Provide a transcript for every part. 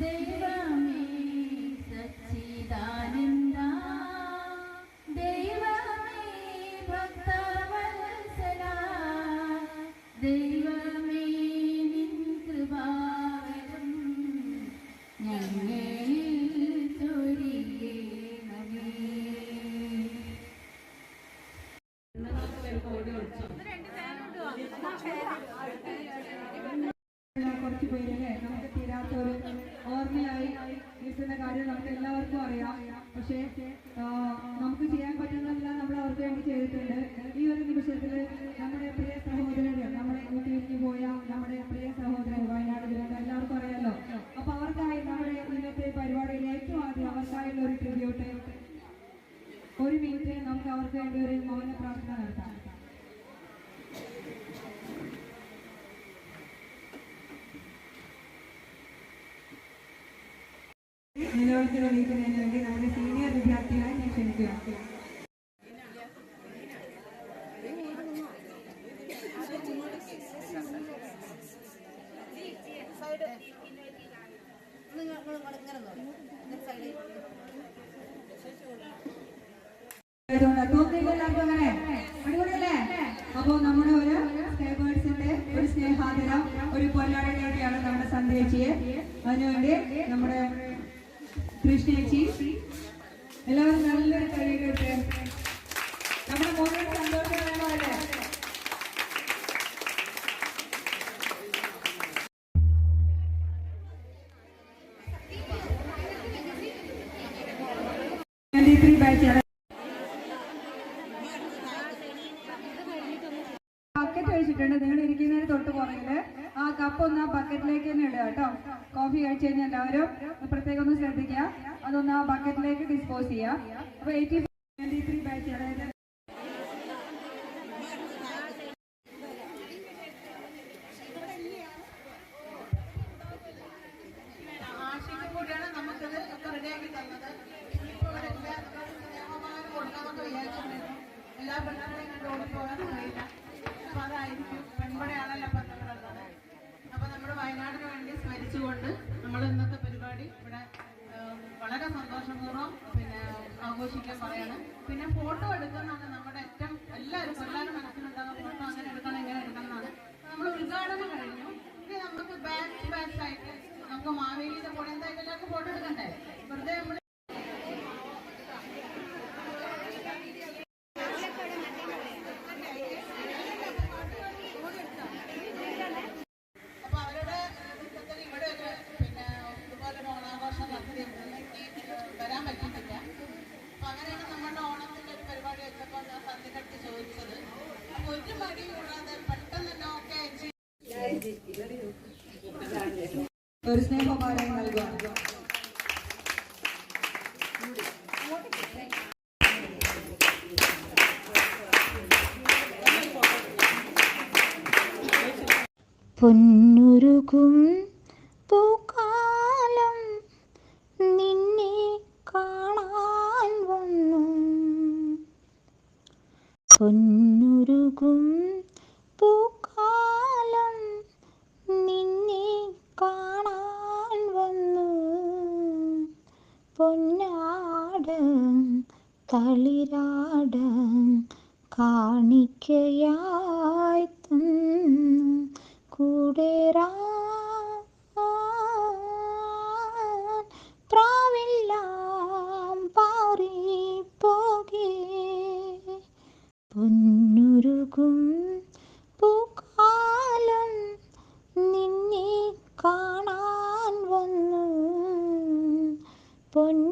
ദൈവമേ സച്ചിദാനന്ദ. ദൈവമേ ഭക്തവത്സല. ദൈവമേ നിൻ കൃപാവരം ഞങ്ങളിൽ ചൊരിയണമേ കുറച്ച് പേരല്ലേ നമുക്ക് നിൽക്കുന്ന കാര്യം നമുക്ക് എല്ലാവർക്കും അറിയാം. പക്ഷേ നമുക്ക് ചെയ്യാൻ പറ്റുന്നതെല്ലാം നമ്മൾ അവർക്ക് വേണ്ടി ചെയ്തിട്ടുണ്ട്. ഈ ഒരു നിമിഷത്തിൽ നമ്മുടെ പ്രിയ സഹോദരന് നമ്മുടെ വീട്ടിലേക്ക് പോയ നമ്മുടെ പ്രിയ സഹോദരൻ വയനാട് ദുരന്തം എല്ലാവർക്കും അറിയാലോ? അപ്പൊ അവർക്കായി നമ്മുടെ ഇന്നത്തെ പരിപാടിയിൽ ഏറ്റവും ആദ്യം അവർക്കായുള്ള ഒരു ട്രിബ്യൂട്ട് ഒരു മിനിറ്റ് നമുക്ക് അവർക്ക് വേണ്ടി ഒരു മൗന പ്രാർത്ഥന നടത്താം. വേണ്ടി നമ്മുടെ സീനിയർ വിദ്യാർത്ഥികളെ ഞാൻ അടിപൊളിയല്ലേ? അപ്പോ നമ്മുടെ ഒരു സ്കൈബേർഡ്സിന്റെ ഒരു സ്നേഹാദരം ഒരു പൊന്നാടിനേക്കാണ് നമ്മുടെ സന്ദേശിയെ അതിനുവേണ്ടി നമ്മുടെ കൃഷ്ണേച്ചി എല്ലാവരും നല്ല കഴിയിട്ട് നമ്മുടെ മോനെ സന്തോഷം വേണമല്ലേ ബക്കറ്റ് കഴിച്ചിട്ടുണ്ട്. നിങ്ങൾ ഇരിക്കുന്നതിന് തൊട്ട് പുറകിൽ. ആ കപ്പ് ഒന്ന് ആ ബക്കറ്റിലേക്ക് തന്നെ ഇടുക കേട്ടോ. കോഫി കഴിച്ചു കഴിഞ്ഞാൽ എല്ലാവരും बाकी डिस्पोज़ വളരെ സന്തോഷപൂർവം പിന്നെ ആഘോഷിക്കാൻ പറയാണ്. പിന്നെ ഫോട്ടോ എടുക്കുന്നതാണ് നമ്മുടെ ഏറ്റവും എല്ലാവരും എല്ലാവരും മനസ്സിലുണ്ടാകുന്ന ഫോട്ടോ അങ്ങനെ എടുക്കണം ഇങ്ങനെ എടുക്കണം നമ്മൾ ഉദ്ഘാടനം കഴിഞ്ഞു. ഇനി നമുക്ക് ബാക്ക് ബാച്ച് ആയിട്ട് നമുക്ക് മാവേലിയുടെ കൂടെ എന്തായാലും എല്ലാവർക്കും ഫോട്ടോ എടുക്കണ്ടേ? വെറുതെ ഒരു സ്നേഹോപാരം നൽകുക പൊന്നുരുകും പൂക്കാലം നിന്നെ കാണാൻ വന്നു. പൊന്നുരുകും പൂക്കാലം നിന്നെ കാണാൻ വന്നു പൊന്നാട് തളിരാട് കാണിക്കയായി തന്നു. കൂടേറാൻ പ്രാവെല്ലാം പാറിപ്പോകേ. പൊന്നുരുകും പൂക്കാലം നിന്നെ കാണാൻ വന്നു. പൊന്നാട്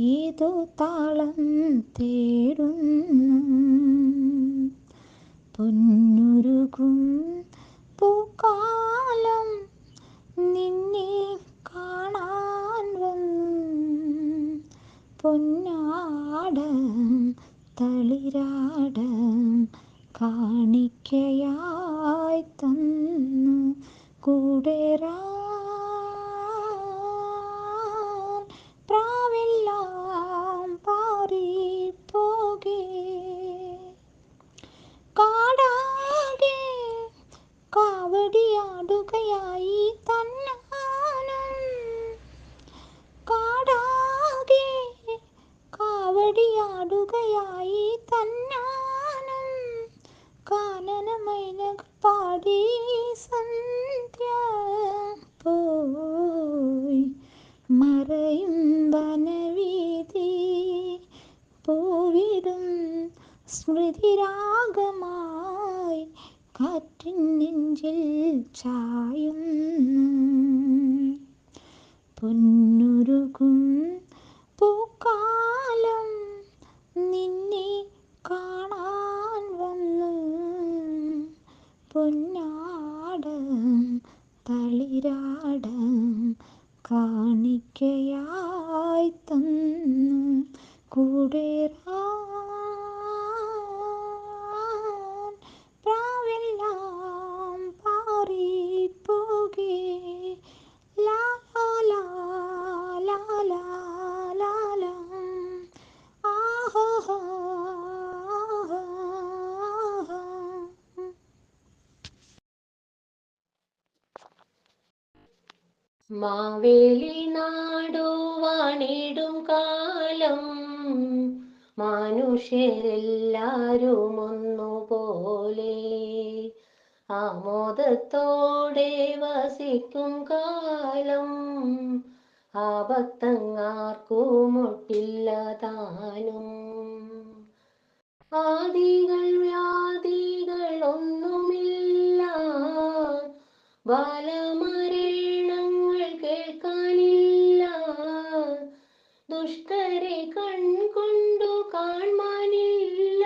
ഏതോ താളം തേടുന്നു. പൊന്നുരുകും പൂക്കാലം നിന്നെ കാണാൻ വന്നു. പൊന്നാടം തളിരാടം കാണിക്കയായി തന്നു. കൂടെറാൻ മാവേലി നാടു വാണിടും കാലം. മനുഷ്യരെല്ലാരും ഒന്നുപോലെ ആമോദത്തോടെ വസിക്കും കാലം. ആപത്തങ്ങാർക്കുമൊട്ടില്ല താനും. ആദികൾ വ്യാധികൾ ഒന്നുമില്ല ബാലമരണങ്ങൾ ദുഷ്ടരെ കൺകൊണ്ടു കാണാനില്ല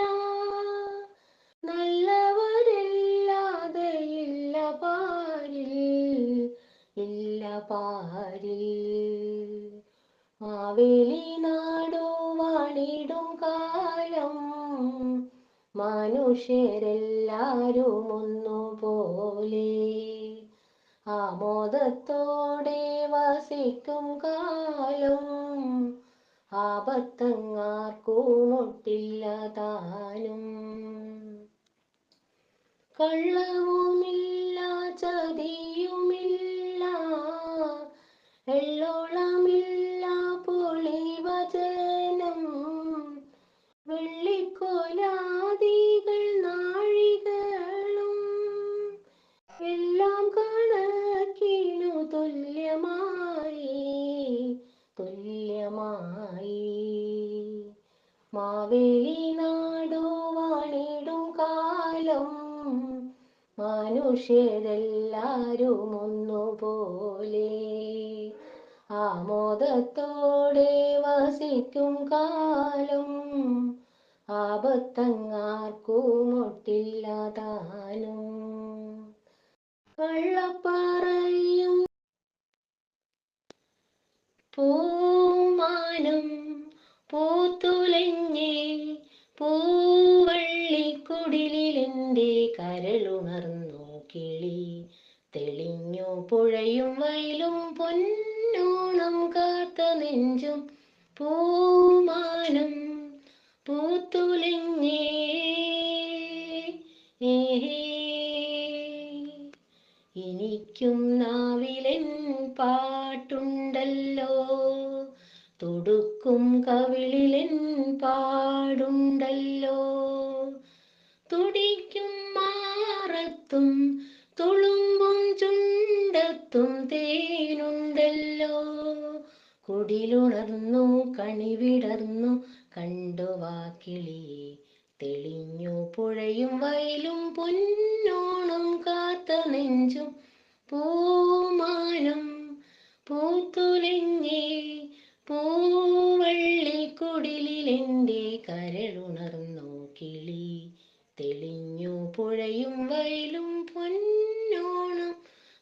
നല്ലവരില്ലാതെ ഇല്ല പാരിൽ ഇല്ല പാരിൽ. മാവേലി നാടോ വാണിടും കാലം മനുഷ്യരെല്ലാരും ഒന്നുപോലെ ആമോദത്തോടെ വസിക്കും കാലം ആപത്തങ്ങാർക്കുമൊട്ടില്ല താനും കള്ളവുമില്ല ചതിയുമില്ല എള്ളോളമില്ല മാവേലി നാടു വാണിടും കാലം. മനുഷ്യരെല്ലാരും ഒന്നുപോലെ ആമോദത്തോടെ വസിക്കും കാലം. ആപത്തങ്ങാർക്കുമൊട്ടില്ല താനും കള്ളപ്പറയും പുഴയും വയലും പൊന്നോണം കാത്ത നെഞ്ചും പൂമാനം പൂത്തുലഞ്ഞേ കുടിലുണർന്നു കണിവിടർന്നു കണ്ടു വാക്കിളി തെളിഞ്ഞു പുഴയും വയലും പൊന്നോണം കാത്ത നെഞ്ചും പൂമാനം പൂവള്ളി കുടിലിലെന്റെ കരളുണർന്നു കിളി തെളിഞ്ഞു പുഴയും വയലും പൊന്നോണം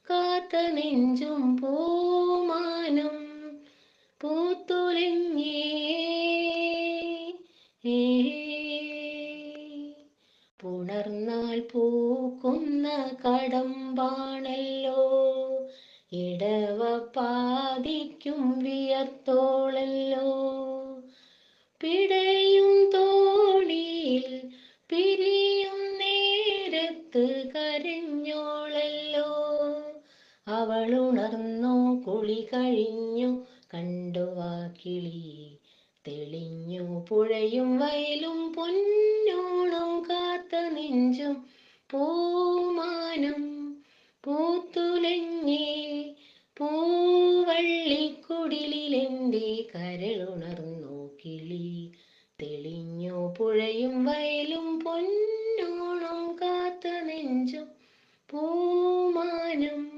കാത്ത നെഞ്ചും പൂമാനം അവളുണർന്നോ കുളി കഴിഞ്ഞു. കണ്ടു കിളി. തെളിഞ്ഞു പുഴയും വയലും പൊന്നോളും കാത്ത നെഞ്ചും പൂമാനം പൂത്തുലഞ്ഞേ. പൂവള്ളിക്കുടിലെന്റെ കരളുണർന്നു കിളി. തെളിഞ്ഞു പുഴയും വയലും പൊന്നോളം കാത്ത നെഞ്ചും പൂമാനം